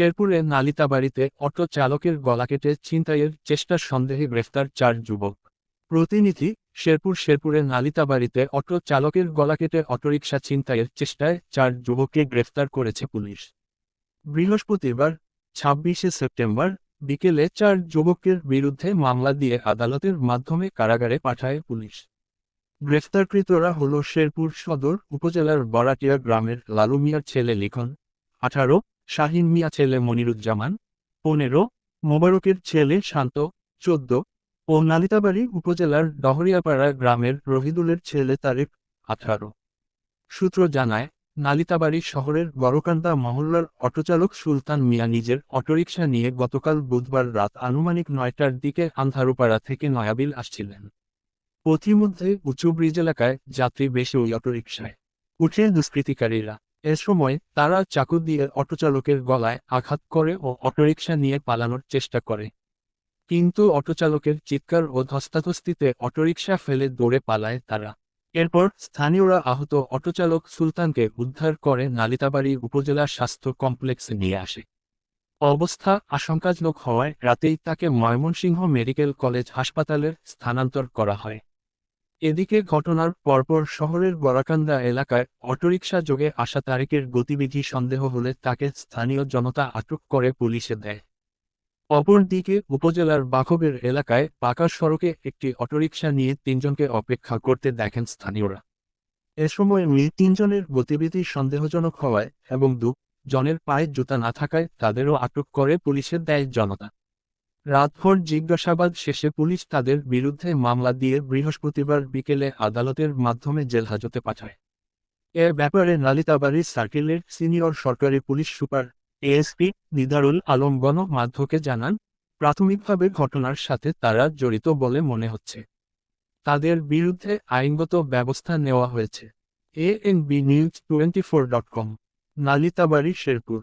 শেরপুরে নালিতাবাড়িতে অটো চালকের গলা কেটে ছিনতাইয়ের চেষ্টার সন্দেহে গ্রেফতার চার যুবক। প্রতিনিধি শেরপুর শেরপুরে নালিতাবাড়িতে অটো চালকের গলা কেটে অটোরিকশা ছিনতাইয়ের চেষ্টায় চার যুবককে গ্রেফতার করেছে পুলিশ। বৃহস্পতিবার, ছাব্বিশে সেপ্টেম্বর বিকেলে চার যুবকের বিরুদ্ধে মামলা দিয়ে আদালতের মাধ্যমে কারাগারে পাঠায় পুলিশ। গ্রেফতারকৃতরা হল শেরপুর সদর উপজেলার বরাটিয়া গ্রামের লালু মিয়ার ছেলে লিখন, আঠারো শাহিন মিয়া ছেলে মনিরুজ্জামান, পনেরো, মোবারকের ছেলে শান্ত, চোদ্দ, ও নালিতাবাড়ি উপজেলার ডহরিয়াপাড়া গ্রামের রহিদুলের ছেলে তারেক, আঠারো। সূত্র জানায়, নালিতাবাড়ি শহরের বড়কান্দা মহল্লার অটোচালক সুলতান মিয়া নিজের অটোরিকশা নিয়ে গতকাল বুধবার রাত আনুমানিক নয়টার দিকে আন্ধারুপাড়া থেকে নয়াবিল আসছিলেন। পথিমধ্যে উঁচু ব্রিজ এলাকায় যাত্রী বেশি ওই অটোরিকশায়। উঠে দুষ্কৃতিকারীরা এ সময় তারা চাকু দিয়ে অটোচালকের গলায় আঘাত করে ও অটোরিকশা নিয়ে পালানোর চেষ্টা করে। কিন্তু অটোচালকের চিৎকার ও ধস্তাধস্তিতে অটোরিকশা ফেলে দৌড়ে পালায় তারা। এরপর স্থানীয়রা আহত অটোচালক সুলতানকে উদ্ধার করে নালিতাবাড়ি উপজেলা স্বাস্থ্য কমপ্লেক্সে নিয়ে আসে। অবস্থা আশঙ্কাজনক হওয়ায় রাতেই তাকে ময়মনসিংহ মেডিকেল কলেজ হাসপাতালে স্থানান্তর করা হয়। এদিকে ঘটনার পরপর শহরের বরাকান্দা এলাকায় অটোরিকশা যোগে আসা তারেকের গতিবিধি সন্দেহ হলে তাকে স্থানীয় জনতা আটক করে পুলিশে দেয়। অপরদিকে উপজেলার বাখবের এলাকায় পাকা সড়কে একটি অটোরিকশা নিয়ে তিনজনকে অপেক্ষা করতে দেখেন স্থানীয়রা। এ সময় ওই তিনজনের গতিবিধি সন্দেহজনক হওয়ায় এবং দু জনের পায়ে জুতা না থাকায় তাদেরও আটক করে পুলিশে দেয় জনতা। রাতভর জিজ্ঞাসাবাদ শেষে পুলিশ তাদের বিরুদ্ধে মামলা দিয়ে বৃহস্পতিবার বিকেলে আদালতের মাধ্যমে জেলহাজতে পাঠায়। এ ব্যাপারে নালিতাবাড়ি সার্কেলের সিনিয়র সরকারি police super ASP Nidarul Alam গণমাধ্যমকে জানান, প্রাথমিকভাবে ঘটনার সাথে তারা জড়িত বলে মনে হচ্ছে। তাদের বিরুদ্ধে আইনগত ব্যবস্থা নেওয়া হয়েছে। A N B news twenty four dot com, Nalitabari, Sherpur.